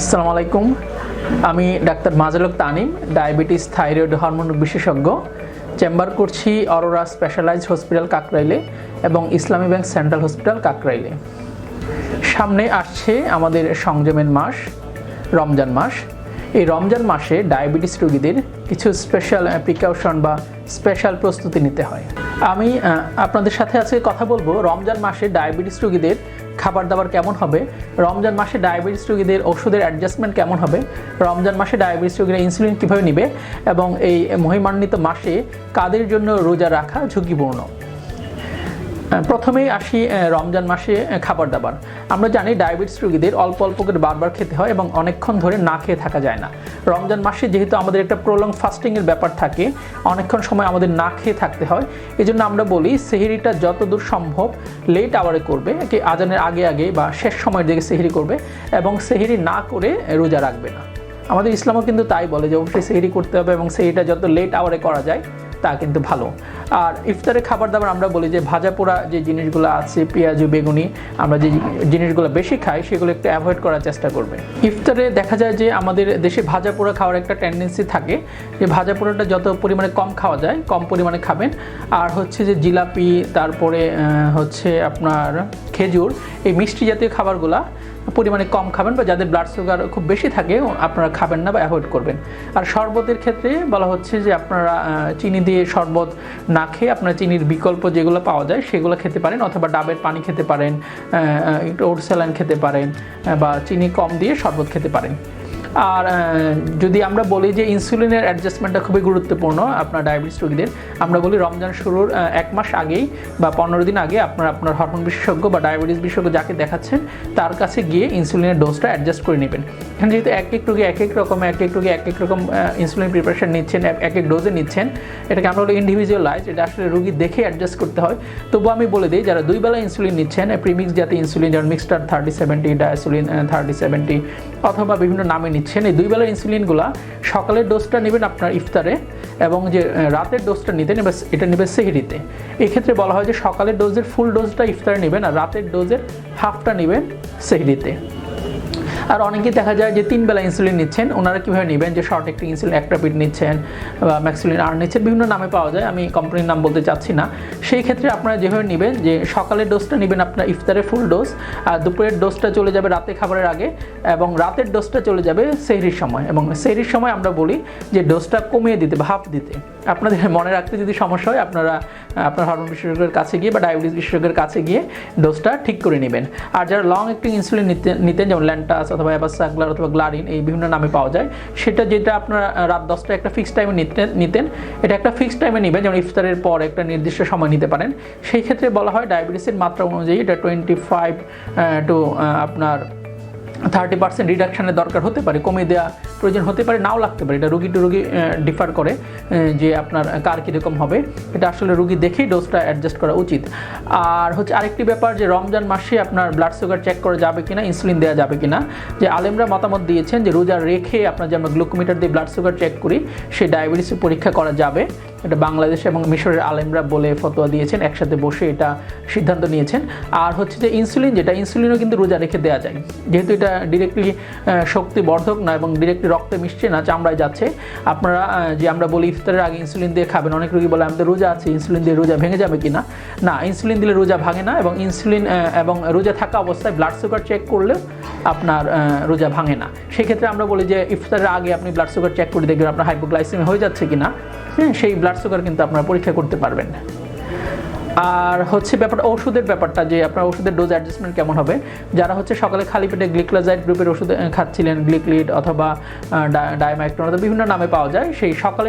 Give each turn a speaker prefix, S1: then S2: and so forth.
S1: আসসালামু আলাইকুম। আমি doctor Majlak Tanim, diabetes, thyroid hormone বিশেষজ্ঞ। চেম্বার করছি অরোরা স্পেশালাইজড হসপিটাল কাকরাইলে এবং ইসলামী ব্যাংক সেন্ট্রাল হসপিটাল কাকরাইলে। সামনে আসছে আমাদের সংযমের মাস, রমজান মাস। এই রমজান মাসে ডায়াবেটিস রোগীদের কিছু স্পেশাল প্রিকাউশন বা স্পেশাল প্রস্তুতি নিতে হয়। আমি আপনাদের সাথে আজকে কথা বলব। রমজান মাসে ডায়াবেটিস রোগীদের খাবার দাবার কেমন হবে? রমজান মাসে ডায়াবেটিস রোগীদের ওষুধের অ্যাডজাস্টমেন্ট কেমন হবে? রমজান মাসে ডায়াবেটিস রোগীরা ইনসুলিন কীভাবে নেবে? এবং এই মহিমান্বিত মাসে কাদের জন্য রোজা রাখা ঝুঁকিপূর্ণ? প্রথমেই আসি রমজান মাসে খাবার দাবার। আমরা জানি ডায়াবেটিস রোগীদের অল্প অল্প করে বারবার খেতে হয় এবং অনেকক্ষণ ধরে না খেয়ে থাকা যায় না। রমজান মাসে যেহেতু আমাদের একটা প্রলং ফাস্টিংয়ের ব্যাপার থাকে, অনেকক্ষণ সময় আমাদের না খেয়ে থাকতে হয় এই জন্য আমরা বলি সেহেরিটা যতদূর সম্ভব লেট আওয়ারে করবে, কি আজানের আগে আগে বা শেষ সময়ের দিকে সেহেরি করবে এবং সেহেরি না করে রোজা রাখবে না। আমাদের ইসলামও কিন্তু তাই বলে যে অবশ্যই সেহেরি করতে হবে এবং সেহেরিটা যত লেট আওয়ারে করা যায় তা কিন্তু ভালো। আর ইফতারের খাবার দাবার আমরা বলি যে ভাজা পোড়া যে জিনিসগুলো আছে, পেঁয়াজু, বেগুনি, আমরা যে জিনিসগুলো বেশি খাই সেগুলো একটু অ্যাভয়েড করার চেষ্টা করবে। ইফতারে দেখা যায় যে আমাদের দেশে ভাজা পোড়া খাওয়ার একটা টেন্ডেন্সি থাকে যে ভাজা পোড়াটা যত পরিমাণে কম খাওয়া যায়, কম পরিমাণে খাবেন। আর হচ্ছে যে জিলাপি, তারপরে হচ্ছে আপনার খেজুর, এই মিষ্টি জাতীয় খাবারগুলা পরিমাণে কম খাবেন বা যাদের ব্লাড সুগার খুব বেশি থাকে, আপনারা খাবেন না বা অ্যাভয়েড করবেন। আর শরবতের ক্ষেত্রে বলা হচ্ছে যে আপনারা চিনি দিয়ে শরবত না খেয়ে আপনারা চিনির বিকল্প যেগুলো পাওয়া যায় সেগুলো খেতে পারেন অথবা ডাবের পানি খেতে পারেন ওট স্যালান খেতে পারেন বা চিনি কম দিয়ে শরবত খেতে পারেন। আর যদি আমরা বলি যে ইনসুলিনের অ্যাডজাস্টমেন্টটা খুবই গুরুত্বপূর্ণ আপনার ডায়াবেটিস রোগীদের, আমরা বলি রমজান শুরুর এক মাস আগেই বা পনেরো দিন আগে আপনার আপনার হরমোন বিশেষজ্ঞ বা ডায়াবেটিস বিশেষজ্ঞ যাকে দেখাচ্ছেন, তার কাছে গিয়ে ইনসুলিনের ডোজটা অ্যাডজাস্ট করে নেবেন। এখানে যেহেতু এক এক রোগী এক এক রকম, এক এক রোগী এক এক রকম ইনসুলিন প্রিপারেশন নিচ্ছেন, এক- এক ডোজে নিচ্ছেন, এটাকে আমরা বলি ইন্ডিভিজুয়ালাইজ এটা আসলে রোগী দেখে অ্যাডজাস্ট করতে হয়। তবুও আমি বলে দিই, যারা দুই বেলা ইনসুলিন নিচ্ছেন প্রিমিক্স জাতীয় ইনসুলিন যেমন Mixtard thirty seventy Diasulin thirty seventy অথবা বিভিন্ন নামে নিচ্ছেন। এই দুই বেলার ইনসুলিনগুলা সকালের ডোজটা নেবেন আপনার ইফতারে এবং যে রাতের ডোজটা নিতে এবার এটা নেবে সেহরিতে। এক্ষেত্রে বলা হয় যে সকালের ডোজের ফুল ডোজটা ইফতারে নেবেন আর রাতের ডোজের হাফটা নেবেন সেহরিতে। আর অনেকেই দেখা যায় যে তিন বেলা ইনসুলিন নিচ্ছেন, ওনারা কীভাবে নেবেন? যে শর্ট একটি ইনসুলিন অ্যাক্টাপিড নিচ্ছেন, বা ম্যাক্সুলিন আর নিচ্ছেন, বিভিন্ন নামে পাওয়া যায়, আমি কোম্পানির নাম বলতে চাচ্ছি না। সেই ক্ষেত্রে আপনারা যেভাবে নেবেন, যে সকালের ডোজটা নেবেন আপনার ইফতারের ফুল ডোজ আর দুপুরের ডোজটা চলে যাবে রাতে খাবারের আগে, এবং রাতের ডোজটা চলে যাবে সেহরির সময়। এবং সেহরির সময় আমরা বলি যে ডোজটা কমিয়ে দিতে হাফ দিতে। আপনাদের মনে রাখতে যদি সমস্যা হয়, আপনারা, আপনার হরমোন বিশেষজ্ঞের কাছে গিয়ে বা ডায়াবেটিস বিশেষজ্ঞের কাছে গিয়ে ডোজটা ঠিক করে নেবেন। আর যারা লং একটি ইনসুলিন নিতে, নিতেন, যেমন ল্যান্টাস অথবা অ্যাবাসাগ্লার অথবা গ্লারিন এই বিভিন্ন নামে পাওয়া যায়। সেটা যেটা আপনারা রাত দশটা একটা ফিক্সড টাইমে নিতেন নিতেন, এটা একটা ফিক্সড টাইমে নেবেন যেমন ইফতারের পর একটা নির্দিষ্ট সময় নিতে পারেন। সেই ক্ষেত্রে বলা হয় ডায়াবেটিসের মাত্রা অনুযায়ী এটা টোয়েন্টি ফাইভ টু আপনার থার্টি পার্সেন্ট রিডাকশনের দরকার হতে পারে, কমিয়ে দেওয়া প্রয়োজন হতে পারে, নাও লাগতে পারে। এটা রুগী টু রুগী ডিফার করে যে আপনার কার কীরকম হবে। এটা আসলে রুগী দেখেই ডোজটা অ্যাডজাস্ট করা উচিত। আর হচ্ছে আরেকটি ব্যাপার যে, রমজান মাসে আপনার ব্লাড সুগার চেক করা যাবে কিনা ইনসুলিন দেওয়া যাবে কিনা, যে আলেমরা মতামত দিয়েছেন যে, রোজা রেখে আপনার যে আমরা গ্লুকোমিটার দিয়ে ব্লাড সুগার চেক করি সেই ডায়াবেটিসের পরীক্ষা করা যাবে। এটা বাংলাদেশ এবং মিশরের আলেমরা বলে ফতোয়া দিয়েছেন, একসাথে বসে এটা সিদ্ধান্ত নিয়েছেন। আর হচ্ছে যে ইনসুলিন, যেটা ইনসুলিনও কিন্তু রোজা রেখে দেওয়া যায়। যেহেতু এটা ডিরেক্টলি শক্তি বর্ধক না এবং ডিরেক্টলি রক্তে মিশছে না, চামড়ায় যাচ্ছে। আপনারা যে আমরা বলি ইফতারের আগে ইনসুলিন দিয়ে খাবেন, অনেক রোগী বলে, আমাদের রোজা আছে, ইনসুলিন দিয়ে রোজা ভেঙে যাবে কি না না ইনসুলিন দিলে রোজা ভাঙে না এবং ইনসুলিন এবং রোজা থাকা অবস্থায় ব্লাড সুগার চেক করলেও আপনার রোজা ভাঙে না। সেক্ষেত্রে আমরা বলি যে ইফতারের আগে আপনি ব্লাড সুগার চেক করে দেখবেন আপনার হাইপোগ্লাইসেমি হয়ে যাচ্ছে কি না হ্যাঁ সেই ব্লাড সুগার কিন্তু আপনারা পরীক্ষা করতে পারবেন। আর হচ্ছে ব্যাপারটা, ওষুধের ব্যাপারটা যে আপনার ওষুধের ডোজ অ্যাডজাস্টমেন্ট কেমন হবে। যারা হচ্ছে সকালে খালি পেটে গ্লিক্লাজাইড গ্রুপের ওষুধ খাচ্ছিলেন গ্লিকলিড অথবা ডায়ামাইক্রোন অথবা বিভিন্ন নামে পাওয়া যায়, সেই সকালে